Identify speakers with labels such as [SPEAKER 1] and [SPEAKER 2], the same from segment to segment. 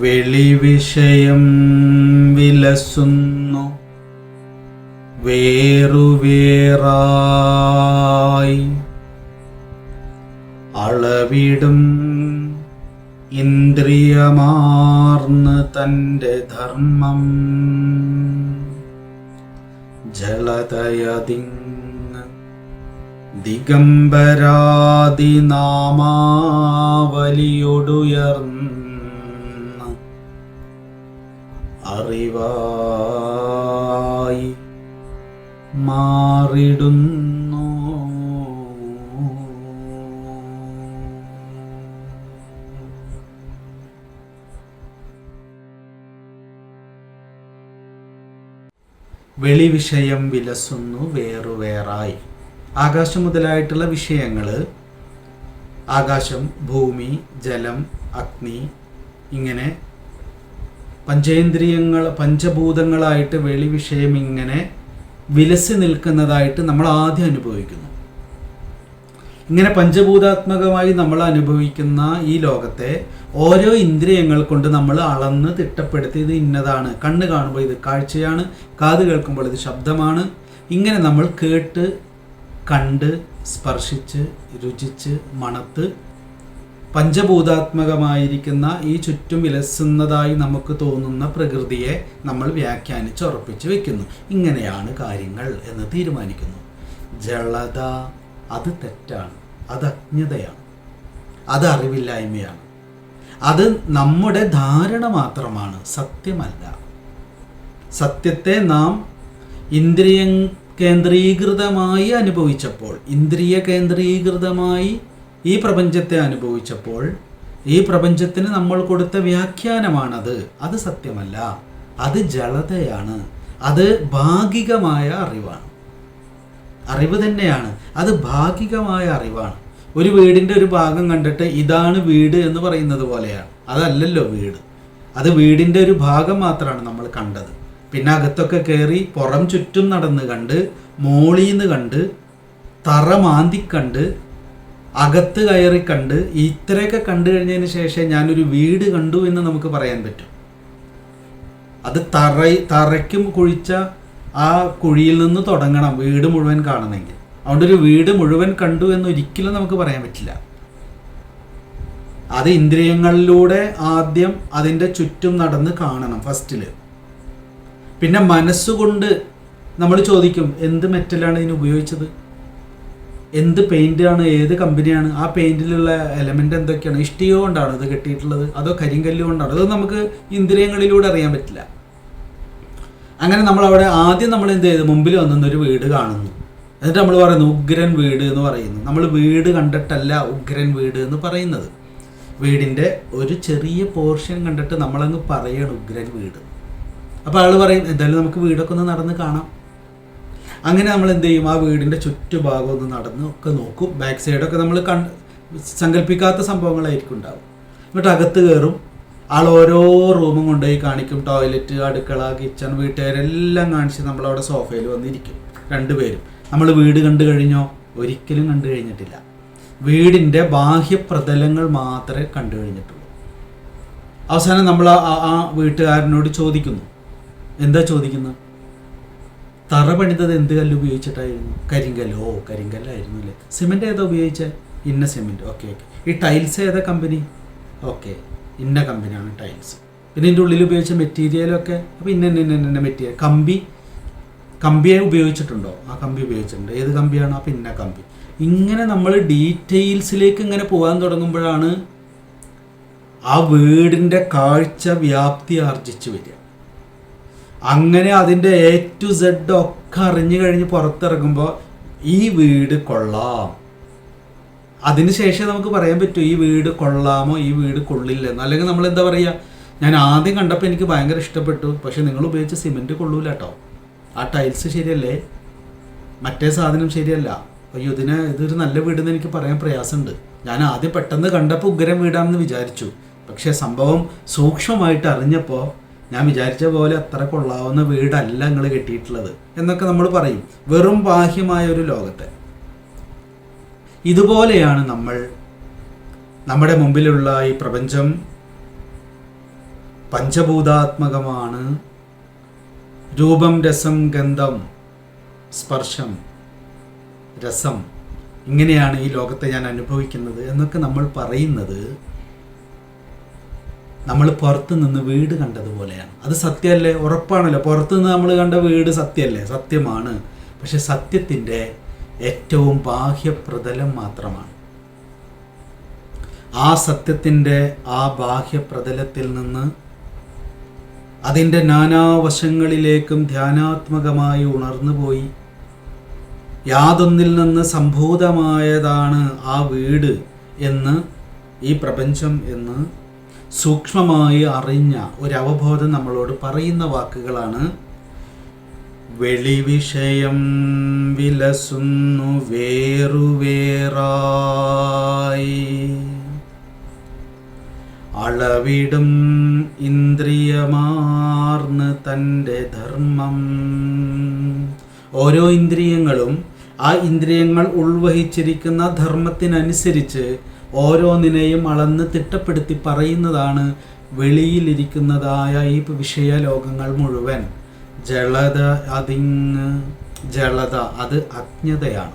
[SPEAKER 1] വെളിവിഷയം വിലസുന്നു. വേറുവേറായി അളവിടും ഇന്ദ്രിയമാർന്ന് തന്റെ ധർമ്മം. ജലതയതിങ് ദിഗംബരാദി അറിവായി മാറിടുന്നു. വെളിവിഷയം വിലസുന്നു വേറുവേറായി ആകാശം മുതലായിട്ടുള്ള വിഷയങ്ങൾ ആകാശം ഭൂമി ജലം അഗ്നി ഇങ്ങനെ പഞ്ചേന്ദ്രിയങ്ങൾ പഞ്ചഭൂതങ്ങളായിട്ട് വെളി വിഷയം ഇങ്ങനെ വിലസി നിൽക്കുന്നതായിട്ട് നമ്മൾ ആദ്യം അനുഭവിക്കുന്നു. ഇങ്ങനെ പഞ്ചഭൂതാത്മകമായി നമ്മൾ അനുഭവിക്കുന്ന ഈ ലോകത്തെ ഓരോ ഇന്ദ്രിയങ്ങൾ കൊണ്ട് നമ്മൾ അളന്ന് തിട്ടപ്പെടുത്തി ഇത് ഇന്നതാണ്. കണ്ണ് കാണുമ്പോൾ ഇത് കാഴ്ചയാണ് കാത് കേൾക്കുമ്പോൾ ഇത് ശബ്ദമാണ്. ഇങ്ങനെ നമ്മൾ കേട്ട് കണ്ട് സ്പർശിച്ച് രുചിച്ച് മണത്ത് പഞ്ചഭൂതാത്മകമായിരിക്കുന്ന ഈ ചുറ്റും വിലസുന്നതായി നമുക്ക് തോന്നുന്ന പ്രകൃതിയെ നമ്മൾ വ്യാഖ്യാനിച്ച് ഉറപ്പിച്ച് വെക്കുന്നു. ഇങ്ങനെയാണ് കാര്യങ്ങൾ എന്ന് തീരുമാനിക്കുന്നു. ജളത അത് തെറ്റാണ്. അത് അജ്ഞതയാണ്. അത് അറിവില്ലായ്മയാണ്. അത് നമ്മുടെ ധാരണ മാത്രമാണ്. സത്യമല്ല. സത്യത്തെ നാം ഇന്ദ്രിയ കേന്ദ്രീകൃതമായി അനുഭവിച്ചപ്പോൾ ഇന്ദ്രിയ കേന്ദ്രീകൃതമായി ഈ പ്രപഞ്ചത്തെ അനുഭവിച്ചപ്പോൾ ഈ പ്രപഞ്ചത്തിന് നമ്മൾ കൊടുത്ത വ്യാഖ്യാനമാണത്. അത് സത്യമല്ല. അത് ജളതയാണ്. അത് ഭാഗികമായ അറിവാണ്. അറിവ് തന്നെയാണ്. അത് ഭാഗികമായ അറിവാണ്. ഒരു വീടിന്റെ ഒരു ഭാഗം കണ്ടിട്ട് ഇതാണ് വീട് എന്ന് പറയുന്നത് പോലെയാണ്. അതല്ലല്ലോ വീട്. അത് വീടിന്റെ ഒരു ഭാഗം മാത്രമാണ് നമ്മൾ കണ്ടത്. പിന്നെ അകത്തൊക്കെ കയറി പുറം ചുറ്റും നടന്ന് കണ്ട് മോളിന്ന് കണ്ട് തറ മാന്തി കണ്ട് അകത്ത് കയറി കണ്ട് ഇത്രയൊക്കെ കണ്ടു കഴിഞ്ഞതിന് ശേഷം ഞാനൊരു വീട് കണ്ടു എന്ന് നമുക്ക് പറയാൻ പറ്റും. അത് തറ തറയ്ക്കും കുഴിച്ച ആ കുഴിയിൽ നിന്ന് തുടങ്ങണം വീട് മുഴുവൻ കാണണമെങ്കിൽ. അതുകൊണ്ട് ഒരു വീട് മുഴുവൻ കണ്ടു എന്ന് ഒരിക്കലും നമുക്ക് പറയാൻ പറ്റില്ല. അത് ഇന്ദ്രിയങ്ങളിലൂടെ ആദ്യം അതിന്റെ ചുറ്റും നടന്ന് കാണണം ഫസ്റ്റിൽ പിന്നെ മനസ്സുകൊണ്ട് നമ്മൾ ചോദിക്കും എന്ത് മെറ്റലാണ് ഇതിന് ഉപയോഗിച്ചത്? എന്ത് പെയിന്റ് ആണ് ഏത് കമ്പനിയാണ് ആ പെയിന്റിലുള്ള എലമെന്റ് എന്തൊക്കെയാണ് ഇഷ്ടിക കൊണ്ടാണ് ഇത് കെട്ടിയിട്ടുള്ളത്? അതോ കരിങ്കല്ല് കൊണ്ടാണ്? അത് നമുക്ക് ഇന്ദ്രിയങ്ങളിലൂടെ അറിയാൻ പറ്റില്ല? അങ്ങനെ നമ്മൾ അവിടെ ആദ്യം നമ്മൾ എന്ത് ചെയ്തു? മുമ്പിൽ വന്നൊരു വീട് കാണുന്നു. എന്നിട്ട് നമ്മൾ പറയുന്നു ഉഗ്രൻ വീട് എന്ന് പറയുന്നു. നമ്മൾ വീട് കണ്ടിട്ടല്ല ഉഗ്രൻ വീട് എന്ന് പറയുന്നത്. വീടിന്റെ ഒരു ചെറിയ പോർഷൻ കണ്ടിട്ട് നമ്മളങ്ങ് പറയാണ് ഉഗ്രൻ വീട്. അപ്പോൾ ആൾ പറയും എന്തായാലും നമുക്ക് വീടൊക്കെ ഒന്ന് നടന്ന് കാണാം. അങ്ങനെ നമ്മൾ എന്ത് ചെയ്യും? ആ വീടിന്റെ ചുറ്റുഭാഗം ഒന്ന് നടന്ന് ഒക്കെ നോക്കും. ബാക്ക് സൈഡൊക്കെ നമ്മൾ കൺ സങ്കല്പിക്കാത്ത സംഭവങ്ങളായിരിക്കും ഉണ്ടാവും. എന്നിട്ട് അകത്ത് കയറും ആൾ ഓരോ റൂമും കൊണ്ടുപോയി കാണിക്കും. ടോയ്ലറ്റ് അടുക്കള കിച്ചൺ വീട്ടുകാരെല്ലാം കാണിച്ച് നമ്മളവിടെ സോഫയിൽ വന്നിരിക്കും. രണ്ടുപേരും. നമ്മൾ വീട് കണ്ടു കഴിഞ്ഞോ? ഒരിക്കലും കണ്ടു കഴിഞ്ഞിട്ടില്ല. വീടിന്റെ ബാഹ്യപ്രതലങ്ങൾ മാത്രമേ കണ്ടു കഴിഞ്ഞിട്ടുള്ളൂ. അവസാനം നമ്മൾ ആ- വീട്ടുകാരനോട് ചോദിക്കുന്നു. എന്താ ചോദിക്കുന്നത്? തറ പണിതത് എന്ത് കല്ല് ഉപയോഗിച്ചിട്ടായിരുന്നു? കരിങ്കല്ല്. ഓ കരിങ്കല്ലായിരുന്നു അല്ലേ? സിമെന്റ് ഏതാ ഉപയോഗിച്ചത് ഇന്ന സിമെന്റ് ഓക്കെ ഓക്കെ. ഈ ടൈൽസ് ഏതാ കമ്പനി? ഓക്കെ ഇന്ന കമ്പനിയാണ് ടൈൽസ്. പിന്നെ ഇതിന്റെ ഉള്ളിൽ ഉപയോഗിച്ച മെറ്റീരിയലൊക്കെ അപ്പോൾ ഇന്ന ഇന്ന ഇന്ന ഇന്ന മെറ്റീരിയൽ കമ്പി? കമ്പിയെ ഉപയോഗിച്ചിട്ടുണ്ടോ? ആ കമ്പി ഉപയോഗിച്ചിട്ടുണ്ട്. ഏത് കമ്പിയാണ്? അപ്പോൾ ഇന്ന കമ്പി. ഇങ്ങനെ നമ്മൾ ഡീറ്റെയിൽസിലേക്ക് ഇങ്ങനെ പോകാൻ തുടങ്ങുമ്പോഴാണ് ആ വീടിന്റെ കാഴ്ച വ്യാപ്തി ആർജിച്ച് വരിക. അങ്ങനെ അതിന്റെ എ ടു സെഡ് ഒക്കെ അറിഞ്ഞു കഴിഞ്ഞ് പുറത്തിറങ്ങുമ്പോൾ ഈ വീട് കൊള്ളാം. അതിനുശേഷം നമുക്ക് പറയാൻ പറ്റൂ ഈ വീട് കൊള്ളാമോ ഈ വീട് കൊള്ളില്ലെന്നോ. അല്ലെങ്കിൽ നമ്മൾ എന്താ പറയുക ഞാൻ ആദ്യം കണ്ടപ്പോൾ എനിക്ക് ഭയങ്കര ഇഷ്ടപ്പെട്ടു. പക്ഷെ നിങ്ങൾ ഉപയോഗിച്ച സിമെന്റ് കൊള്ളൂല കേട്ടോ ആ ടൈൽസ് ശരിയല്ലേ? മറ്റേ സാധനം ശരിയല്ല. അയ്യോ ഇതിന് ഇതൊരു നല്ല വീടെന്ന് എനിക്ക് പറയാൻ പ്രയാസമുണ്ട്. ഞാൻ ആദ്യം പെട്ടെന്ന് കണ്ടപ്പോൾ ഉഗ്രം വീടാണെന്ന് വിചാരിച്ചു. പക്ഷേ സംഭവം സൂക്ഷ്മമായിട്ട് അറിഞ്ഞപ്പോൾ ഞാൻ വിചാരിച്ച പോലെ അത്ര കൊള്ളാവുന്ന വീടല്ല നിങ്ങൾ കെട്ടിയിട്ടുള്ളത് എന്നൊക്കെ നമ്മൾ പറയും. വെറും ബാഹ്യമായ ഒരു ലോകത്തെ. ഇതുപോലെയാണ് നമ്മൾ നമ്മുടെ മുമ്പിലുള്ള ഈ പ്രപഞ്ചം പഞ്ചഭൂതാത്മകമാണ്. രൂപം രസം ഗന്ധം സ്പർശം രസം ഇങ്ങനെയാണ് ഈ ലോകത്തെ ഞാൻ അനുഭവിക്കുന്നത് എന്നൊക്കെ നമ്മൾ പറയുന്നത്. നമ്മൾ പുറത്ത് നിന്ന് വീട് കണ്ടതുപോലെയാണ്. അത് സത്യമല്ലേ? ഉറപ്പാണല്ലോ. പുറത്ത് നിന്ന് നമ്മൾ കണ്ട വീട് സത്യമല്ലേ? സത്യമാണ്. പക്ഷെ സത്യത്തിന്റെ ഏറ്റവും ബാഹ്യപ്രതലം മാത്രമാണ്. ആ സത്യത്തിന്റെ ആ ബാഹ്യപ്രതലത്തിൽ നിന്ന് അതിന്റെ നാനാവശങ്ങളിലേക്കും ധ്യാനാത്മകമായി ഉണർന്നുപോയി. യാതൊന്നിൽ നിന്ന് സംഭൂതമായതാണ് ആ വീട് എന്ന് ഈ പ്രപഞ്ചം എന്ന് സൂക്ഷ്മമായി അറിഞ്ഞ ഒരു അവബോധം നമ്മളോട് പറയുന്ന വാക്കുകളാണ് വെളിവിഷയം വിലസുന്നു വേറുവേറായി. അളവിടും ഇന്ദ്രിയമാർന്ന് തന്റെ ധർമ്മം. ഓരോ ഇന്ദ്രിയങ്ങളും ആ ഇന്ദ്രിയങ്ങൾ ഉൾവഹിച്ചിരിക്കുന്ന ധർമ്മത്തിനനുസരിച്ച് ഓരോന്നിനെയും അളന്ന് തിട്ടപ്പെടുത്തി പറയുന്നതാണ് വെളിയിലിരിക്കുന്നതായ ഈ വിഷയലോകങ്ങൾ മുഴുവൻ. ജളത അതിങ് ജളത അത് അജ്ഞതയാണ്.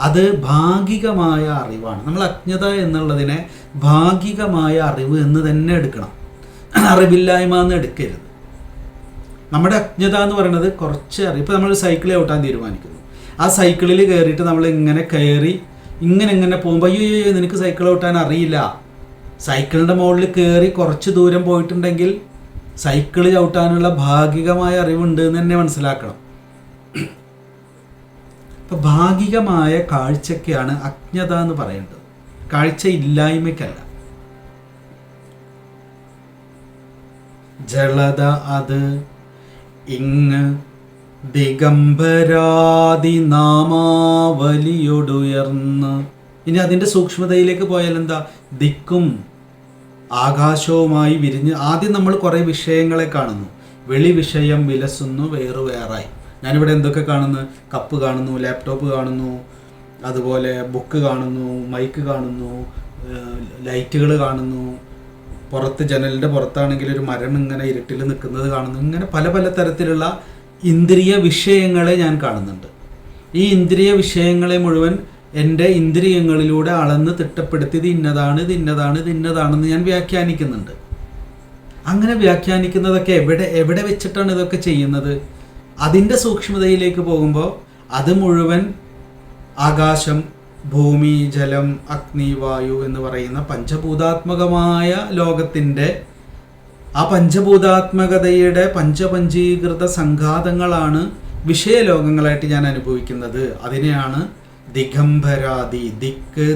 [SPEAKER 1] അത് ഭാഗികമായ അറിവാണ്. നമ്മൾ അജ്ഞത എന്നുള്ളതിനെ ഭാഗികമായ അറിവ് എന്ന് തന്നെ എടുക്കണം. അറിവില്ലായ്മ എന്ന് എടുക്കരുത്. നമ്മുടെ അജ്ഞത എന്ന് പറയുന്നത് കുറച്ച് അറിവ്. ഇപ്പോൾ നമ്മൾ സൈക്കിൾ ചവിട്ടാൻ തീരുമാനിക്കുന്നു. ആ സൈക്കിളിൽ കയറിയിട്ട് നമ്മൾ ഇങ്ങനെ കയറി ഇങ്ങനെ ഇങ്ങനെ പോകുമ്പോൾ അയ്യോ അയ്യോ നിനക്ക് സൈക്കിൾ ഓട്ടാൻ അറിയില്ല. സൈക്കിളിന്റെ മുകളിൽ കയറി കുറച്ച് ദൂരം പോയിട്ടുണ്ടെങ്കിൽ സൈക്കിൾ ചവിട്ടാനുള്ള ഭാഗികമായ അറിവുണ്ട് എന്ന് തന്നെ മനസ്സിലാക്കണം. അപ്പം ഭാഗികമായ കാഴ്ചയ്ക്കാണ് അജ്ഞത എന്ന് പറയേണ്ടത്. കാഴ്ച ഇല്ലായ്മയ്ക്കല്ല. ജളത അത് ഇങ് ദിഗംബരാദി നാമാവലിയൊടുയർന്ന് ഇനി അതിന്റെ സൂക്ഷ്മതയിലേക്ക് പോയാൽ എന്താ? ദിക്കും ആകാശവുമായി വിരിഞ്ഞ് ആദ്യം നമ്മൾ കുറേ വിഷയങ്ങളെ കാണുന്നു. വെളി വിഷയം വിലസുന്നു വേറു വേറായി. ഞാനിവിടെ എന്തൊക്കെ കാണുന്നു? കപ്പ് കാണുന്നു ലാപ്ടോപ്പ് കാണുന്നു അതുപോലെ ബുക്ക് കാണുന്നു മൈക്ക് കാണുന്നു ലൈറ്റുകൾ കാണുന്നു. പുറത്ത് ജനലിന്റെ പുറത്താണെങ്കിൽ ഒരു മരം ഇങ്ങനെ ഇരുട്ടിൽ നിൽക്കുന്നത് കാണുന്നു. ഇങ്ങനെ പല പല തരത്തിലുള്ള ഇന്ദ്രിയ വിഷയങ്ങളെ ഞാൻ കാണുന്നുണ്ട്. ഈ ഇന്ദ്രിയ വിഷയങ്ങളെ മുഴുവൻ എന്റെ ഇന്ദ്രിയങ്ങളിലൂടെ അളന്ന് തിട്ടപ്പെടുത്തി ഇത് ഇന്നതാണ് ഇത് ഇന്നതാണ് ഇത് ഇന്നതാണെന്ന് ഞാൻ വ്യാഖ്യാനിക്കുന്നുണ്ട്. അങ്ങനെ വ്യാഖ്യാനിക്കുന്നതൊക്കെ എവിടെ എവിടെ വെച്ചിട്ടാണ് ഇതൊക്കെ ചെയ്യുന്നത്? അതിന്റെ സൂക്ഷ്മതയിലേക്ക് പോകുമ്പോൾ അത് മുഴുവൻ ആകാശം ഭൂമി ജലം അഗ്നി വായു എന്ന് പറയുന്ന പഞ്ചഭൂതാത്മകമായ ലോകത്തിന്റെ ആ പഞ്ചഭൂതാത്മകതയുടെ പഞ്ചപഞ്ചീകൃത സംഘാതങ്ങളാണ് വിഷയലോകങ്ങളായിട്ട് ഞാൻ അനുഭവിക്കുന്നത്. അതിനെയാണ് ദിഗംബരാദി ദിക്ക്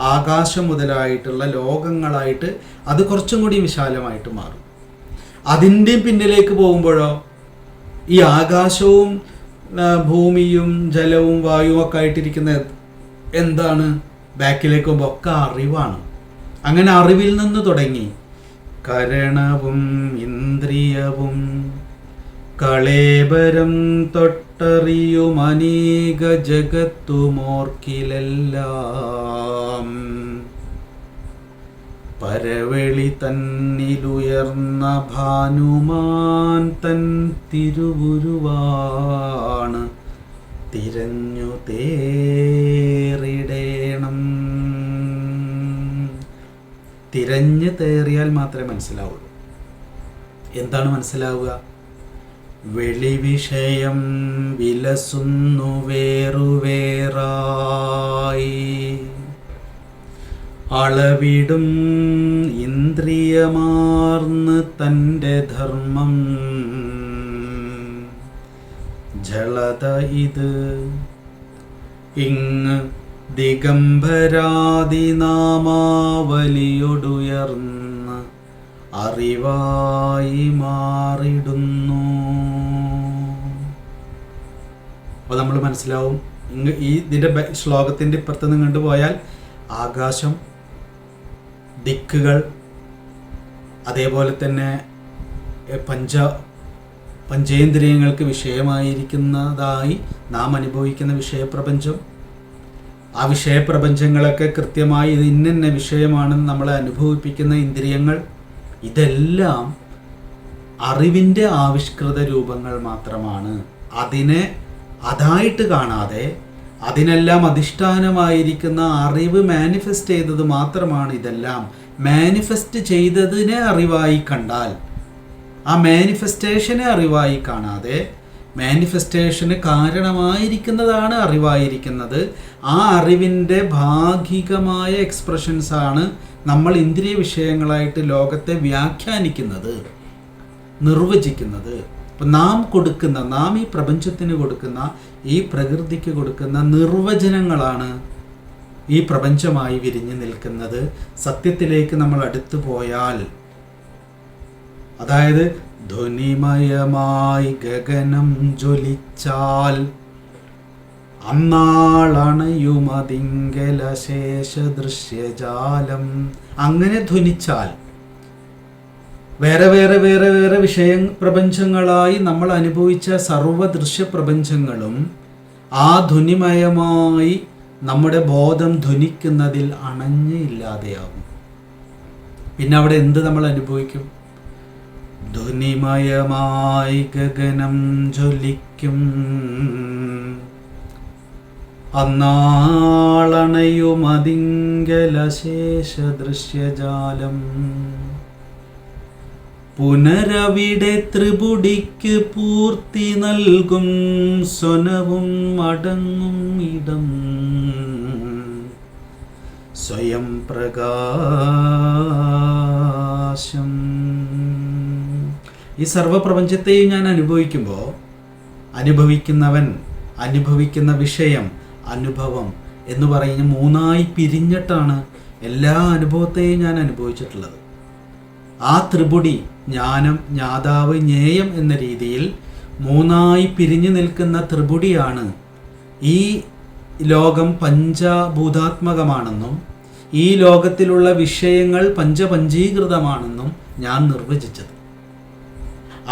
[SPEAKER 1] ആകാശം മുതലായിട്ടുള്ള ലോകങ്ങളായിട്ട് അത് കുറച്ചും കൂടി വിശാലമായിട്ട് മാറും. അതിന്റെ പിന്നിലേക്ക് പോകുമ്പോഴോ ഈ ആകാശവും ഭൂമിയും ജലവും വായുവും ഒക്കെ ആയിട്ടിരിക്കുന്ന എന്താണ്? ബാക്കിലേക്ക് പോകുമ്പോൾ ഒക്കെ അറിവാണ്. അങ്ങനെ അറിവിൽ നിന്ന് തുടങ്ങി കരണവും ഇന്ദ്രിയവും കളേബരം തൊട്ടറിയുമനേക ജഗത്തുമോർക്കിലെല്ലാം. പരവെളി തന്നിലുയർന്ന ഭാനുമാൻ തൻ തിരുവുരുവാണ്. തിരഞ്ഞു തേറിടേണം തിരഞ്ഞു തേറിയാൽ മാത്രമേ മനസ്സിലാവുള്ളൂ. എന്താണ് മനസ്സിലാവുക? വെളിവിഷയം വിലസുന്നു വേറുവേറായി. അളവിടും ഇന്ദ്രിയമാർന്ന് തന്റെ ധർമ്മം. ജളത ഇത് ഇങ് ദിഗംബരാദി നാമാവലിയൊടുയർന്ന് അറിവായി മാറിടുന്നു. അപ്പോൾ നമ്മൾ മനസ്സിലാവും ഈ ഇതിന്റെ ശ്ലോകത്തിന്റെ ഇപ്പുറത്ത് നിന്ന് കണ്ടു പോയാൽ ആകാശം ദിക്കുകൾ അതേപോലെ തന്നെ പഞ്ച പഞ്ചേന്ദ്രിയങ്ങൾക്ക് വിഷയമായിരിക്കുന്നതായി നാം അനുഭവിക്കുന്ന വിഷയപ്രപഞ്ചം ആ വിഷയപ്രപഞ്ചങ്ങളൊക്കെ കൃത്യമായി ഇത് ഇന്നിന്ന വിഷയമാണെന്ന് നമ്മളെ അനുഭവിപ്പിക്കുന്ന ഇന്ദ്രിയങ്ങൾ ഇതെല്ലാം അറിവിന്റെ ആവിഷ്കൃത രൂപങ്ങൾ മാത്രമാണ്. അതിനെ അതായിട്ട് കാണാതെ അതിനെല്ലാം അധിഷ്ഠാനമായിരിക്കുന്ന അറിവ് മാനിഫെസ്റ്റ് ചെയ്തത് മാത്രമാണ് ഇതെല്ലാം. മാനിഫെസ്റ്റ് ചെയ്തതിനെ അറിവായി കണ്ടാൽ ആ മാനിഫെസ്റ്റേഷനെ അറിവായി കാണാതെ മാനിഫെസ്റ്റേഷന് കാരണമായിരിക്കുന്നതാണ് അറിവായിരിക്കുന്നത്. ആ അറിവിന്റെ ഭാഗികമായ എക്സ്പ്രഷൻസാണ് നമ്മൾ ഇന്ദ്രിയ വിഷയങ്ങളായിട്ട് ലോകത്തെ വ്യാഖ്യാനിക്കുന്നത് നിർവചിക്കുന്നത്. അപ്പം നാം കൊടുക്കുന്ന നാം ഈ പ്രപഞ്ചത്തിന് കൊടുക്കുന്ന ഈ പ്രകൃതിക്ക് കൊടുക്കുന്ന നിർവചനങ്ങളാണ് ഈ പ്രപഞ്ചമായി വിരിഞ്ഞു നിൽക്കുന്നത്. സത്യത്തിലേക്ക് നമ്മൾ അടുത്തു പോയാൽ അതായത് ധ്വനിമയമായി ഗഗനം ജ്വലിച്ചാൽ അന്നാളണയുമതിങ്കല ശേഷ ദൃശ്യജാലം അങ്ങനെ ധ്വനിച്ചാൽ വേറെ വേറെ വേറെ വേറെ വിഷയ പ്രപഞ്ചങ്ങളായി നമ്മൾ അനുഭവിച്ച സർവദൃശ്യ പ്രപഞ്ചങ്ങളും ആ ധ്വനിമയമായി നമ്മുടെ ബോധം ധ്വനിക്കുന്നതിൽ അണഞ്ഞ് ഇല്ലാതെയാകും പിന്നെ അവിടെ എന്ത് നമ്മൾ അനുഭവിക്കും? ധ്വനിമയമായി ഗഗനം ജ്വലിക്കും. അന്നാളണയുമതിങ്കലശേഷ ദൃശ്യജാലം പുനരവിടെ ത്രിപുടിക്ക് പൂർത്തി നൽകും സ്വനവും അടങ്ങും ഇടം. സ്വയം പ്രകാശം ഈ സർവപ്രപഞ്ചത്തെയും ഞാൻ അനുഭവിക്കുമ്പോൾ അനുഭവിക്കുന്നവൻ അനുഭവിക്കുന്ന വിഷയം അനുഭവം എന്ന് പറഞ്ഞ് മൂന്നായി പിരിഞ്ഞിട്ടാണ് എല്ലാ അനുഭവത്തെയും ഞാൻ അനുഭവിച്ചിട്ടുള്ളത്. ആ ത്രിപുടി ജ്ഞാനം ജ്ഞാതാവ് ജ്ഞേയം എന്ന രീതിയിൽ മൂന്നായി പിരിഞ്ഞു നിൽക്കുന്ന ത്രിപുടിയാണ് ഈ ലോകം പഞ്ചഭൂതാത്മകമാണെന്നും ഈ ലോകത്തിലുള്ള വിഷയങ്ങൾ പഞ്ചപഞ്ചീകൃതമാണെന്നും ഞാൻ നിർവചിച്ചത്.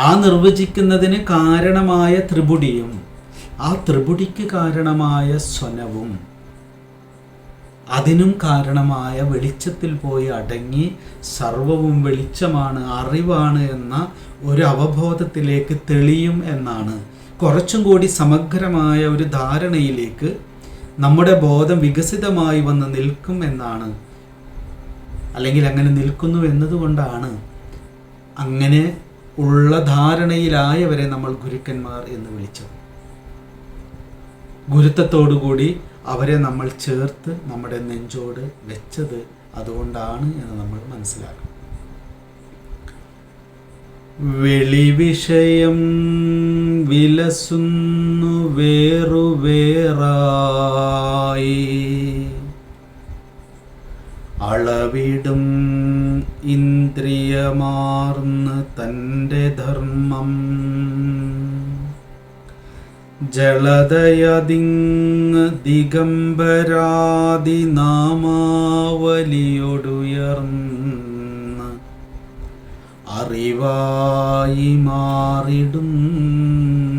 [SPEAKER 1] ആ നിർവചിക്കുന്നതിന് കാരണമായ ത്രിപുടിയും ആ ത്രിപുടിക്ക് കാരണമായ സ്വനവും അതിനും കാരണമായ വെളിച്ചത്തിൽ പോയി അടങ്ങി സർവവും വെളിച്ചമാണ് അറിവാണ് എന്ന ഒരു അവബോധത്തിലേക്ക് തെളിയും എന്നാണ്. കുറച്ചും കൂടി സമഗ്രമായ ഒരു ധാരണയിലേക്ക് നമ്മുടെ ബോധം വികസിതമായി വന്ന് നിൽക്കും എന്നാണ്. അല്ലെങ്കിൽ അങ്ങനെ നിൽക്കുന്നു എന്നതുകൊണ്ടാണ് അങ്ങനെ ഉള്ള ധാരണയിലായവരെ നമ്മൾ ഗുരുക്കന്മാർ എന്ന് വിളിച്ചത്. ഗുരുത്വത്തോടുകൂടി അവരെ നമ്മൾ ചേർത്ത് നമ്മുടെ നെഞ്ചോട് വെച്ചത് അതുകൊണ്ടാണ് എന്ന് നമ്മൾ മനസ്സിലാക്കണം. വെളിവിഷയം വിലസുന്നു വേറുവേറായി അളവിടും ഇന്ദ്രിയമാർന്ന് തന്റെ ധർമ്മം. ജലതയതിങ് ദിഗംബരാതി നാമാവലിയൊടുയർന്ന് അറിവായി മാറിടുന്നു